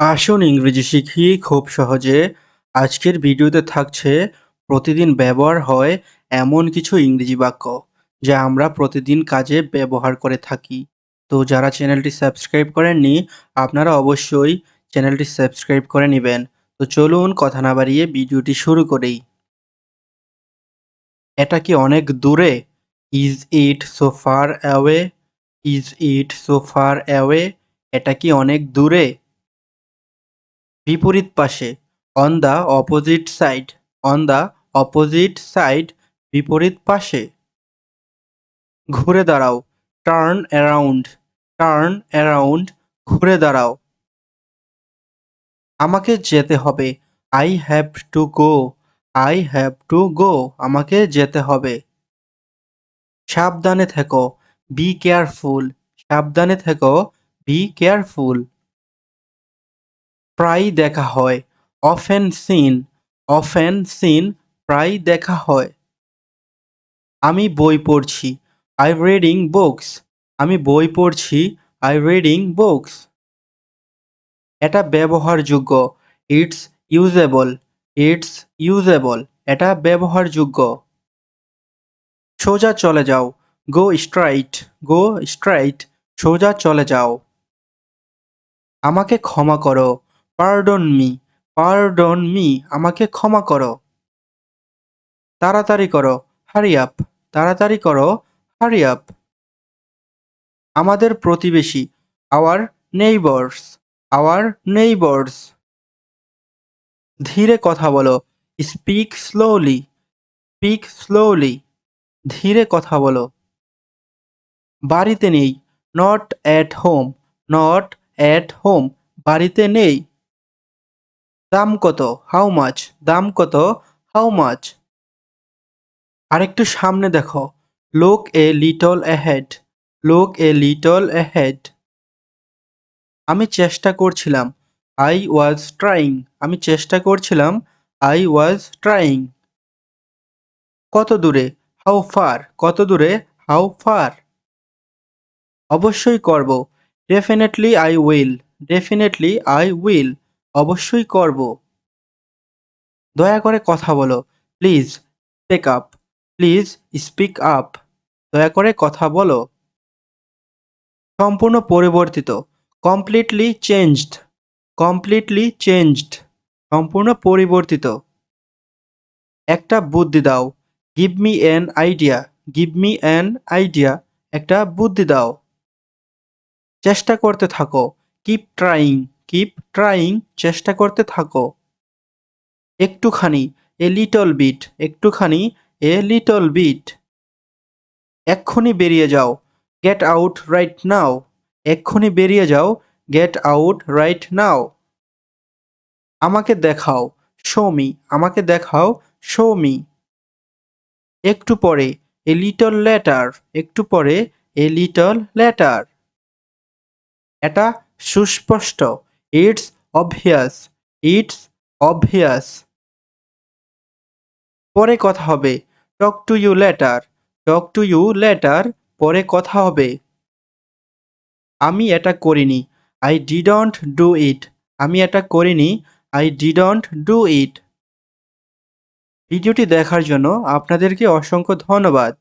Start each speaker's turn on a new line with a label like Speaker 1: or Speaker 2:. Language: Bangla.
Speaker 1: আসুন ইংরেজি শিখি খুব সহজে। আজকের ভিডিওতে থাকছে, প্রতিদিন ব্যবহার হয় এমন কিছু ইংরেজি বাক্য যা আমরা প্রতিদিন কাজে ব্যবহার করে থাকি। তো যারা চ্যানেলটি সাবস্ক্রাইব করেননি, আপনারা অবশ্যই চ্যানেলটি সাবস্ক্রাইব করে নেবেন। তো চলুন কথা না বাড়িয়ে ভিডিওটি শুরু করেই এটা কি অনেক দূরে? Is it so far away is it so far away এটা কি অনেক দূরে? বিপরীত পাশে on the opposite side on the opposite side বিপরীত পাশে। ঘুরে দাঁড়াও টার্ন অ্যারাউন্ড টার্ন অ্যারাউন্ড ঘুরে দাঁড়াও। আমাকে যেতে হবে I have to go I have to go আমাকে যেতে হবে। সাবধানে থেকো বি কেয়ারফুল সাবধানে থেকো বি কেয়ারফুল প্রায় দেখা হয়। অফেন সিন অফেন সিন প্রায় দেখা হয়। আমি বই পড়ছি। I reading books. আমি বই পড়ছি। I reading books. এটা ব্যবহারযোগ্য। It's usable. It's usable. এটা ব্যবহারযোগ্য। সোজা চলে যাও। Go straight. Go straight. সোজা চলে যাও। আমাকে ক্ষমা করো। পার্ডন মি পার্ডন মি আমাকে ক্ষমা করো। তাড়াতাড়ি করো হারি আপ তাড়াতাড়ি করো হারি আপ আমাদের প্রতিবেশী আওয়ার নেইবার্স আওয়ার নেইবার্স ধীরে কথা বলো স্পিক স্লোলি স্পিক স্লোলি ধীরে কথা বলো। বাড়িতে নেই not at home not at home বাড়িতে নেই। দাম কত? হাউ মাছ দাম কত? হাউ মাচ আরেকটু সামনে দেখো। লোক এ লিটল অ্যাহেড লোক এ লিটল অ্যাহেড আমি চেষ্টা করছিলাম। আই ওয়াজ ট্রাইং আমি চেষ্টা করছিলাম। আই ওয়াজ ট্রাইং কত দূরে? হাউ ফার কত দূরে? হাউ ফার অবশ্যই করব। Definitely I will definitely I will অবশ্যই করব। দয়া করে কথা বলো। Please speak up please speak up দয়া করে কথা বলো। সম্পূর্ণ পরিবর্তিত। কমপ্লিটলি চেঞ্জড কমপ্লিটলি চেঞ্জড সম্পূর্ণ পরিবর্তিত। একটা বুদ্ধি দাও। Give me an idea give me an idea একটা বুদ্ধি দাও। চেষ্টা করতে থাকো। কিপ ট্রাইং কিপ ট্রাইং চেষ্টা করতে থাকো। একটুখানি এ লিটল বিট একটুখানি এ লিটল বিট এক্ষুনি বেরিয়ে যাও গেট আউট রাইট নাও এক্ষুনি বেরিয়ে যাও গেট আউট রাইট নাও আমাকে দেখাও শো মি আমাকে দেখাও শো মি একটু পরে এ লিটল লেটার একটু পরে এ লিটল লেটার এটা সুস্পষ্ট। ইটস অবভিয়াস ইটস অবভিয়াস পরে কথা হবে। Talk to you later talk to you later পরে কথা হবে। আমি এটা করিনি। আই ডিডন্ট ডু ইট আমি এটা করিনি। আই ডিডন্ট ডু ইট ভিডিওটি দেখার জন্য আপনাদেরকে অসংখ্য ধন্যবাদ।